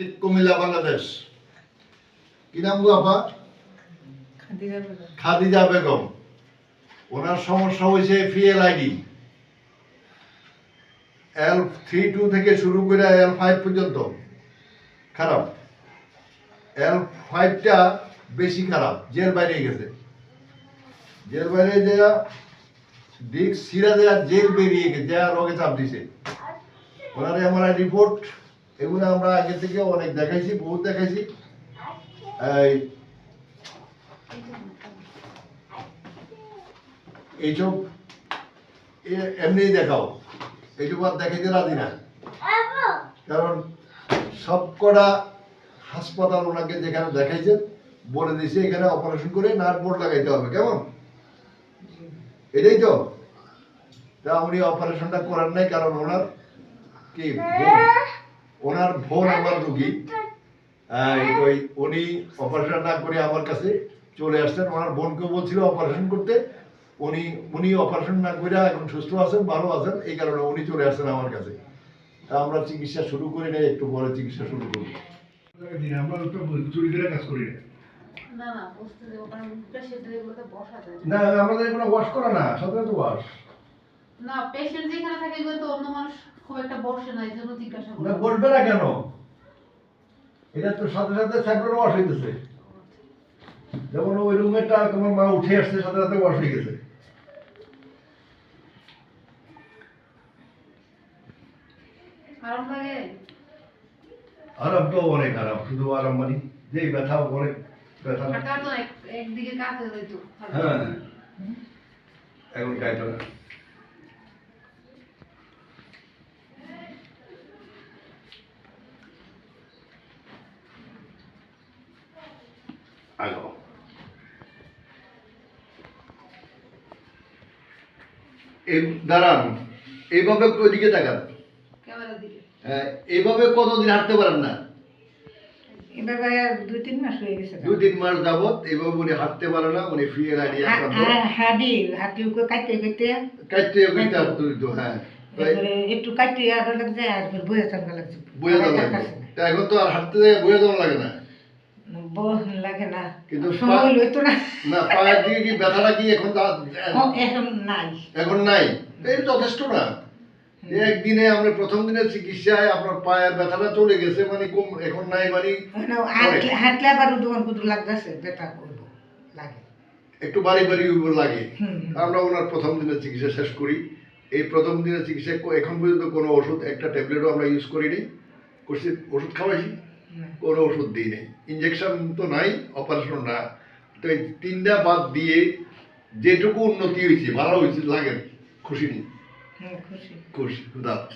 Diabetic Comilla Bangladesh. কি নাম গো আপা? খাদিজা বেগম। ওনার সমস্যা হয়েছে ফিএলআইডি এল থ্রি টু থেকে শুরু করে এল ফাইভ পর্যন্ত। খারাপ। এল ফাইভটা বেশি খারাপ। জেল বাইরে গেছে। জেল বাইরে যে ডিক সিরা দেয়া জেল বেরিয়ে গেছে। যা রোগে চাপ দিছে। ওনার এমআরআই রিপোর্ট এগুলো আমরা আগে থেকে অনেক দেখাইছি, বহুত দেখাইছি। এই, এইসব এমনি দেখাও। এইসব আর দেখাইতে রাজি না। কারণ সব কটা হাসপাতাল ওনাকে যেখানে দেখাইছেন, বলে দিয়েছে, এখানে অপারেশন করে নাট বোর্ড লাগাইতে হবে, কেমন? এটাই তো। তা উনি অপারেশনটা করার নাই, কারণ ওনার কি ওনার বোন আমার রুগী। ওই উনি অপারেশন না করে আমার কাছে চলে আসছেন। ওনার বোনকে বলছিল অপারেশন করতে। উনি উনি অপারেশন না করে এখন সুস্থ আছেন ভালো আছেন এই কারণে উনি চলে আসছেন আমার কাছে। তা আমরা চিকিৎসা শুরু করি না একটু পরে চিকিৎসা শুরু করব। আমরা চুরি করে কাজ করি না না আমাদের এগুলো ওয়াশ করা না সাধারণত ওয়াশ না পেশেন্ট যেখানে থাকে এগুলো তো অন্য মানুষ খুব একটা বসে না এই জন্য জিজ্ঞাসা না করলাম বলবে না কেন? এটা তো সাথে সাথে স্যাম্পল ওয়াশ হইতেছে। যেমন ওই রুমেরটা তোমার মা উঠে আসছে সাথে সাথে ওয়াশ হয়ে গেছে। আরাম লাগে? আরাম তো অনেক আরাম শুধু আরাম মানে যেই ব্যথা অনেক ব্যথা একদিকে কাজ হয়ে যেত হ্যাঁ। এখন গাইতে না। আগো এই দাঁড়ান এইভাবে ওইদিকে তাকান। ক্যামেরার দিকে। হ্যাঁ, এইভাবে কতদিন হাঁটতে পারেন না? দুই তিন মাস হয়ে গেছে দুই তিন মাস যাবত এইভাবে উনি হাঁটতে পারে না উনি ফিরে আইডিয়া হাডি হাডি উপরে কাটতে কেটে কাটতে হ্যাঁ। একটু কাটতে আবার লাগছে আর বয়ে থাকা লাগছে। এখন তো আর হাঁটতে বয়ে দেওয়া লাগে না। লাগে না। কিন্তু সময় লইতো না। না পায়ের দিকে কি ব্যথাটা কি এখন এখন নাই। এখন নাই? এই যথেষ্ট না। একদিনে আমরা প্রথম দিনের চিকিৎসায় আপনার পায়ের ব্যথাটা চলে গেছে মানে কম এখন নাই মানে হাঁটলে আবার উদুমন কুদুর লাগতেছে ব্যথা করব লাগে। একটু বাড়ি বাড়ি লাগে। আমরা ওনার প্রথম দিনের চিকিৎসা শেষ করি। এই প্রথম দিনের চিকিৎসা এখন পর্যন্ত কোনো ওষুধ একটা ট্যাবলেটও আমরা ইউজ করিনি। করছি ওষুধ খাওয়াইছি। কোনো ওষুধ দিই নেই। ইঞ্জেকশন তো নাই অপারেশন না। তো এই তিনটা বাদ দিয়ে যেটুকু উন্নতি হয়েছে ভালো হয়েছে লাগে খুশি নেই। হুম, খুশি। খুশি খুদা।